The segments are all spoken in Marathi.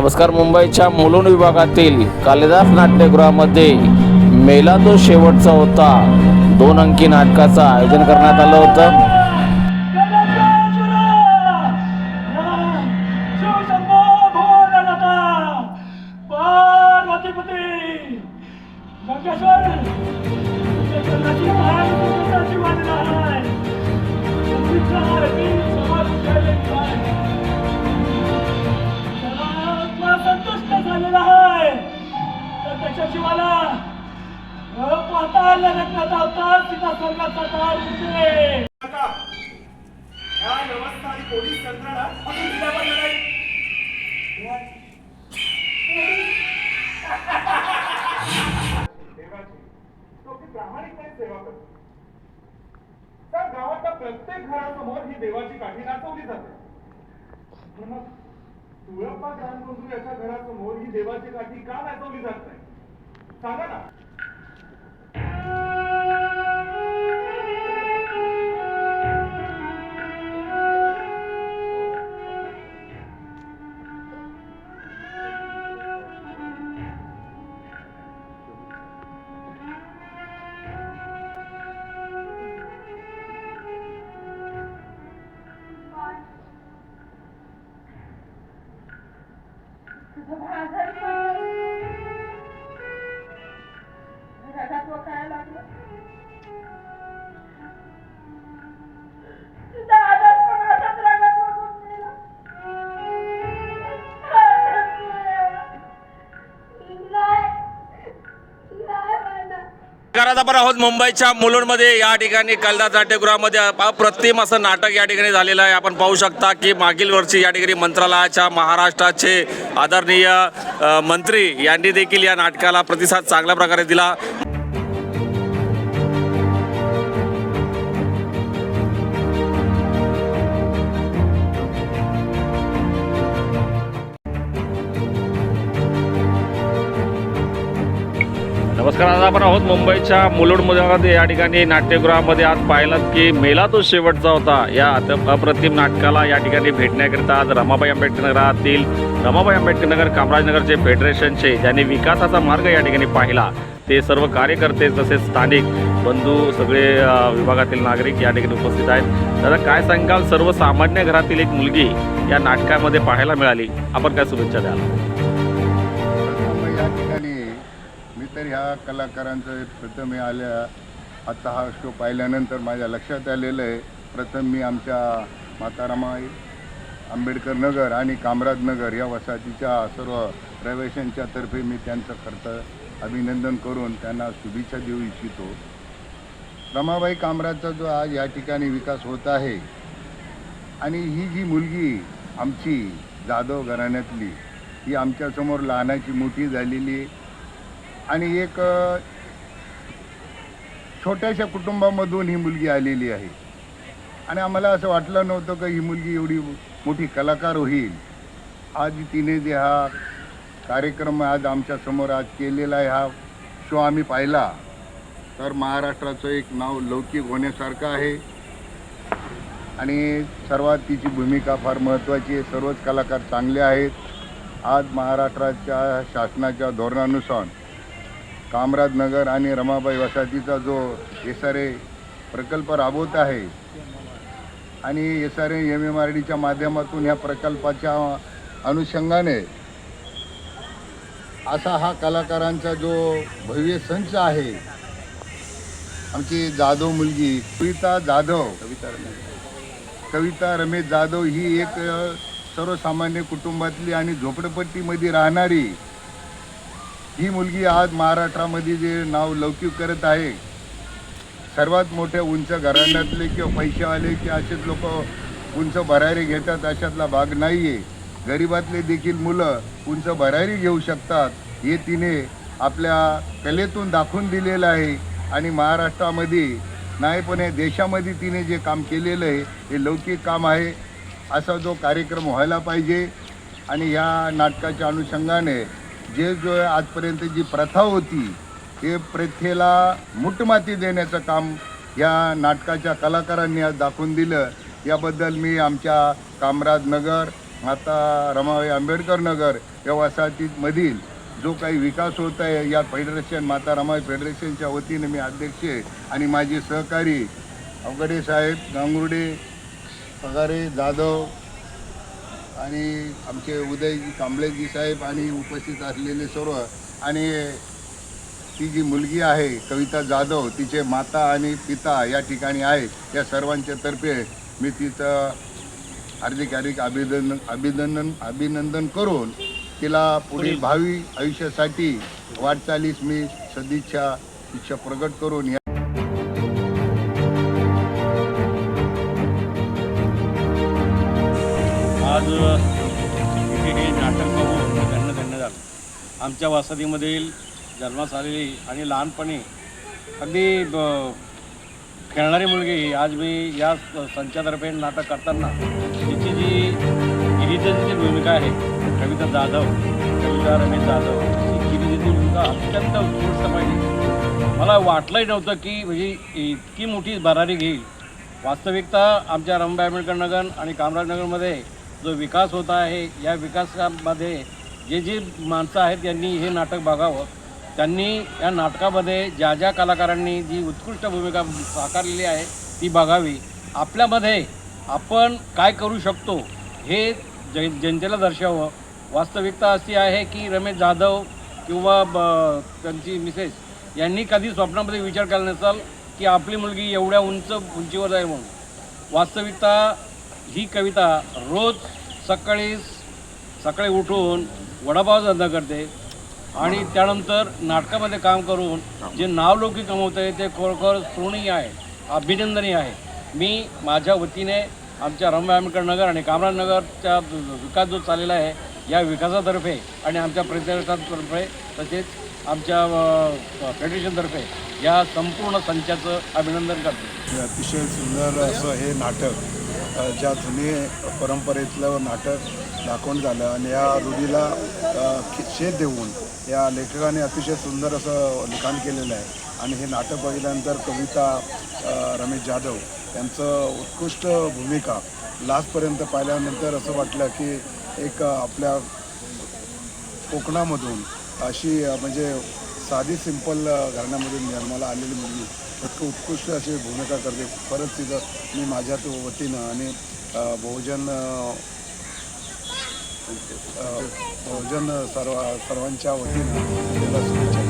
नमस्कार मुंबईच्या मुलुंड विभागातील कालिदास नाट्यगृहामध्ये मेला तो शेवटचा होता. दोन अंकी नाटकाचं आयोजन करण्यात आलं होतं. शिवाला. न पाहता लग्नाचा सीता स्वर्गाचा दार उठे या व्यवस्था आणि पोलीस यंत्रणा अजून देवाची प्रामाणिकपणे सेवा करतो त्या गावाच्या प्रत्येक घरासमोर ही देवाची काठी नाचवली जाते. पण तुळप्पा रामबंधू याच्या घरासमोर ही देवाची काठी का नाचवली जात नाही? Sana ना आपण आहोत मुंबईच्या मुलुंडमध्ये. या ठिकाणी कलदास नाट्यगृहामध्ये अप्रतिम असं नाटक या ठिकाणी झालेलं आहे. आपण पाहू शकता की मागील वर्षी या ठिकाणी मंत्रालयाच्या महाराष्ट्राचे आदरणीय मंत्री यांनी देखील या नाटकाला प्रतिसाद चांगल्या प्रकारे दिला. नमस्कार आज आपण आहोत मुंबईच्या मुलुंडमध्ये या ठिकाणी नाट्यगृहामध्ये आज पाहिलं की मेला तो शेवटचा होता. या अप्रतिम नाटकाला या ठिकाणी भेटण्याकरिता आज रमाबाई आंबेडकर नगरातील रमाबाई आंबेडकर नगर कामराजनगरचे फेडरेशनचे ज्यांनी विकासाचा मार्ग या ठिकाणी पाहिला ते सर्व कार्यकर्ते तसेच स्थानिक बंधू सगळे विभागातील नागरिक या ठिकाणी उपस्थित आहेत. दादा काय सांगाल? सर्वसामान्य घरातील एक मुलगी या नाटकामध्ये पाहायला मिळाली. आपण काय शुभेच्छा द्याल? तर ह्या कलाकारांचं प्रथम आल्या. आत्ता हा शो पाहिल्यानंतर माझ्या लक्षात आलेलं आहे. प्रथम मी आमच्या मातारामाई आंबेडकर नगर आणि कामराज नगर या वसाहतीच्या सर्व रहिवाशांच्या तर्फे मी त्यांचं खर्च अभिनंदन करून त्यांना शुभेच्छा देऊ इच्छितो. रमाबाई कामराजचा जो आज या ठिकाणी विकास होत आहे आणि ही जी मुलगी आमची जाधव घराण्यातली ही आमच्यासमोर लहानाची मोठी झालेली आणि एक छोट्याशा कुटुंबामधून ही मुलगी आलेली आहे. आणि आम्हाला असं वाटलं नव्हतं की ही मुलगी एवढी मोठी कलाकार होईल. आज तिने जे हा कार्यक्रम आज आमच्यासमोर आज केलेला आहे हा शो आम्ही पाहिला. तर महाराष्ट्राचं एक नाव लौकिक होण्यासारखं आहे. आणि सर्वात तिची भूमिका फार महत्त्वाची आहे. सर्वच कलाकार चांगले आहेत. आज महाराष्ट्राच्या शासनाच्या धोरणानुसार कामराज नगर आणि रमाबाई वसाहतीचा जो एस आर ए प्रकल्प राबवत आहे आणि S R A M M R डीच्या माध्यमातून ह्या प्रकल्पाच्या अनुषंगाने असा हा कलाकारांचा जो भव्य संच आहे आमची जाधव मुलगी कविता जाधव कविता रमेश कविता रमेश जाधव ही एक सर्वसामान्य कुटुंबातली आणि झोपडपट्टीमध्ये राहणारी ही मुलगी आज महाराष्ट्रामध्ये जे नाव लौकिक करत आहे सर्वात मोठ्या उंच घराण्यातले किंवा पैसेवाले की असेच लोक उंच भरारी घेतात अशातला भाग नाही आहे गरिबातले देखील मुलं उंच भरारी घेऊ शकतात. हे तिने आपल्या कलेतून दाखवून दिलेलं आहे आणि महाराष्ट्रामध्ये नाही पण हे देशामध्ये तिने जे काम केलेलं आहे हे लौकिक काम आहे. असा जो कार्यक्रम व्हायला पाहिजे आणि या नाटकाच्या अनुषंगाने जे जो आजपर्यंत जी प्रथा होती हे प्रथेला मुठमाती देण्याचं काम या नाटकाच्या कलाकारांनी आज दाखवून दिलं. याबद्दल मी आमच्या कामराज नगर माता रमाबाई आंबेडकर नगर या वसाहतीमधील जो काही विकास होत आहे या फेडरेशन माता रमाबाई फेडरेशनच्या वतीने मी अध्यक्ष आहे आणि माझे सहकारी अवघडे साहेब गांगुर्डे पगारे जाधव आणि आमचे उदयजी कांबळेजी साहेब आणि उपस्थित असलेले सर्व आणि ती जी मुलगी आहे कविता जाधव तिचे माता आणि पिता या ठिकाणी आहे या सर्वांच्या तर्फे मी तिचं हार्दिक हार्दिक अभिनंदन अभिनंदन अभिनंदन करून तिला पुढील भावी आयुष्यासाठी वाटचालीस मी सदिच्छा इच्छा प्रकट करून या आमच्या वासदीमधील जन्मास आलेली आणि लहानपणी अगदी ब- खेळणारी मुलगी आज मी या संचातर्फे नाटक करताना तिची जी गिरीजाची जी भूमिका आहे कविता जाधव कविता रमेश जाधव ही भूमिका अत्यंत उत्कृष्ट पाहिजे मला वाटलंही नव्हतं की म्हणजे इतकी मोठी भरारी घेईल. वास्तविकता आमच्या रमबाई आंबेडकर नगर आणि कामराजनगरमध्ये जो विकास होत आहे या विकासामध्ये जे जे माणसं आहेत त्यांनी हे नाटक बघावं. त्यांनी या नाटकामध्ये ज्या ज्या कलाकारांनी जी उत्कृष्ट भूमिका साकारलेली आहे ती बघावी. आपल्यामध्ये आपण काय करू शकतो हे ज जनतेला दर्शवावं. वास्तविकता अशी आहे की रमेश जाधव किंवा ब त्यांची मिसेस यांनी कधी स्वप्नामध्ये विचार केला नसेल की आपली मुलगी एवढ्या उंच उंचीवर जाईल म्हणून. वास्तविकता ही कविता रोज सकाळी सकाळी उठून वडापाव धंदा करते. आणि त्यानंतर नाटकामध्ये काम करून जे नावलौकिक आहे ते खरोखर स्मरणीय आहे अभिनंदनीय आहे. मी माझ्या वतीने आमच्या रमबाई आंबेडकर नगर आणि कामराजनगरचा विकास जो चाललेला आहे या विकासातर्फे आणि आमच्या प्रतिष्ठानतर्फे तसेच आमच्या फेडरेशनतर्फे या संपूर्ण संचाचं अभिनंदन करतो. अतिशय सुंदर असं हे नाटक ज्या जुने परंपरेतलं नाटक दाखवण झालं. आणि या रूढीला शेत देऊन या लेखकाने अतिशय सुंदर असं लिखाण केलेलं आहे. आणि हे नाटक बघितल्यानंतर कविता रमेश जाधव यांचं उत्कृष्ट भूमिका लास्टपर्यंत पाहिल्यानंतर असं वाटलं की एक आपल्या कोकणामधून अशी म्हणजे साधी सिंपल घराण्यामधून जन्माला आलेली मुलगी इतकं उत्कृष्ट अशी भूमिका करते. परत तिथं मी माझ्या तो वतीनं आणि बहुजन बहुजन सर्व सर्वांच्या वतीनं तिला शुभेच्छा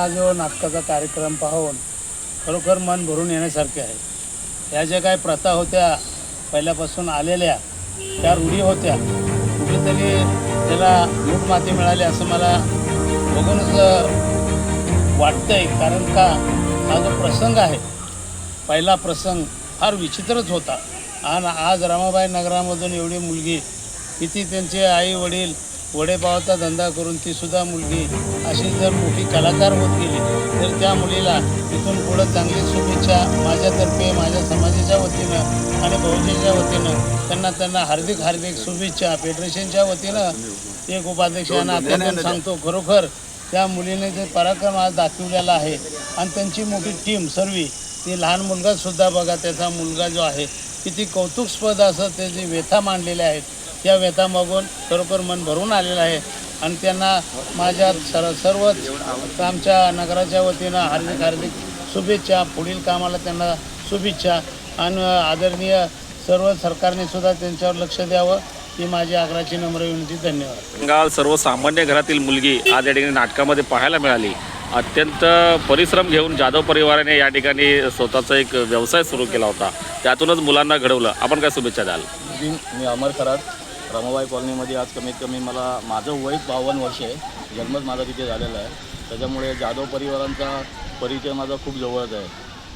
हा जो नाटकाचा कार्यक्रम पाहून खरोखर मन भरून येण्यासारखे आहे. या ज्या काही प्रथा होत्या पहिल्यापासून आलेल्या त्या रूढी होत्या कुठेतरी त्याला मूठ माती मिळाली असं मला बघूनच वाटतंय. कारण का हा जो प्रसंग आहे पहिला प्रसंग फार विचित्रच होता. आणि आज रमाबाई नगरामधून एवढी मुलगी किती त्यांचे आई वडील वडेपावाचा धंदा करून ती सुद्धा मुलगी अशी जर मोठी कलाकार होत गेली तर त्या मुलीला इथून पुढं चांगली शुभेच्छा माझ्यातर्फे माझ्या समाजाच्या वतीनं आणि बहुजनच्या वतीनं त्यांना त्यांना हार्दिक हार्दिक शुभेच्छा. फेडरेशनच्या वतीनं एक उपाध्यक्षांना अत्यंत सांगतो खरोखर त्या मुलीने जे पराक्रम आज दाखवलेला आहे आणि त्यांची मोठी टीम सर्वी ती लहान मुलगासुद्धा बघा त्याचा मुलगा जो आहे किती कौतुकस्पद असं त्याची व्यथा मांडलेल्या आहेत त्या व्यथा बघून खरोखर मन भरून आलेलं आहे. आणि त्यांना माझ्या सर सर्वच आमच्या नगराच्या वतीनं हार्दिक हार्दिक शुभेच्छा. पुढील कामाला त्यांना शुभेच्छा. आणि आदरणीय सर्व सरकारने सुद्धा त्यांच्यावर लक्ष द्यावं. ही माझी आग्राची नम्र विनंती. धन्यवाद. बंगाल सर्वसामान्य घरातील मुलगी आज या ठिकाणी नाटकामध्ये पाहायला मिळाली. अत्यंत परिश्रम घेऊन जाधव परिवाराने या ठिकाणी स्वतःचा एक व्यवसाय सुरू केला होता. त्यातूनच मुलांना घडवलं. आपण काय शुभेच्छा द्याल? मी अमर कराड रमाबाई कॉलनीमध्ये आज कमीत कमी मला माझं वय बावन्न वर्ष आहे. जन्मच माझा तिथे झालेला आहे. त्याच्यामुळे जाधव परिवारांचा परिचय माझा खूप जवळच आहे.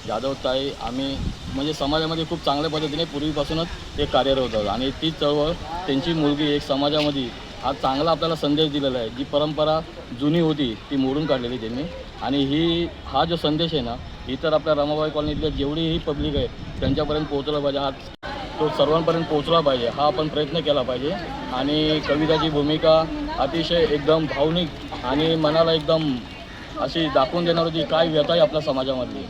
जाधव ताई आम्ही म्हणजे समाजामध्ये खूप चांगल्या पद्धतीने पूर्वीपासूनच ते कार्यरत होतात. आणि ती चळवळ त्यांची मुलगी एक समाजामध्ये हा चांगला आपल्याला संदेश दिलेला आहे. जी परंपरा जुनी होती ती मोडून काढलेली त्यांनी. आणि ही हा जो संदेश आहे ना इतर आपल्या रमाबाई कॉलनीतल्या जेवढीही पब्लिक आहे त्यांच्यापर्यंत पोहोचला पाहिजे. आज तो सर्वांपर्यंत पोहोचला पाहिजे हा आपण प्रयत्न केला पाहिजे. आणि कविताची भूमिका अतिशय एकदम भावनिक आणि मनाला एकदम अशी दाखवून देणार होती काय व्यथा आहे आपल्या समाजामधली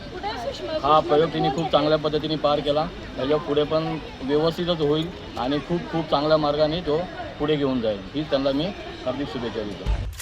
हा प्रयोग तिने खूप चांगल्या पद्धतीने पार केला. त्याच्या पुढे पण व्यवस्थितच होईल आणि खूप खूप चांगल्या मार्गाने तो पुढे घेऊन जाईल. ही त्यांना मी हार्दिक शुभेच्छा देतो.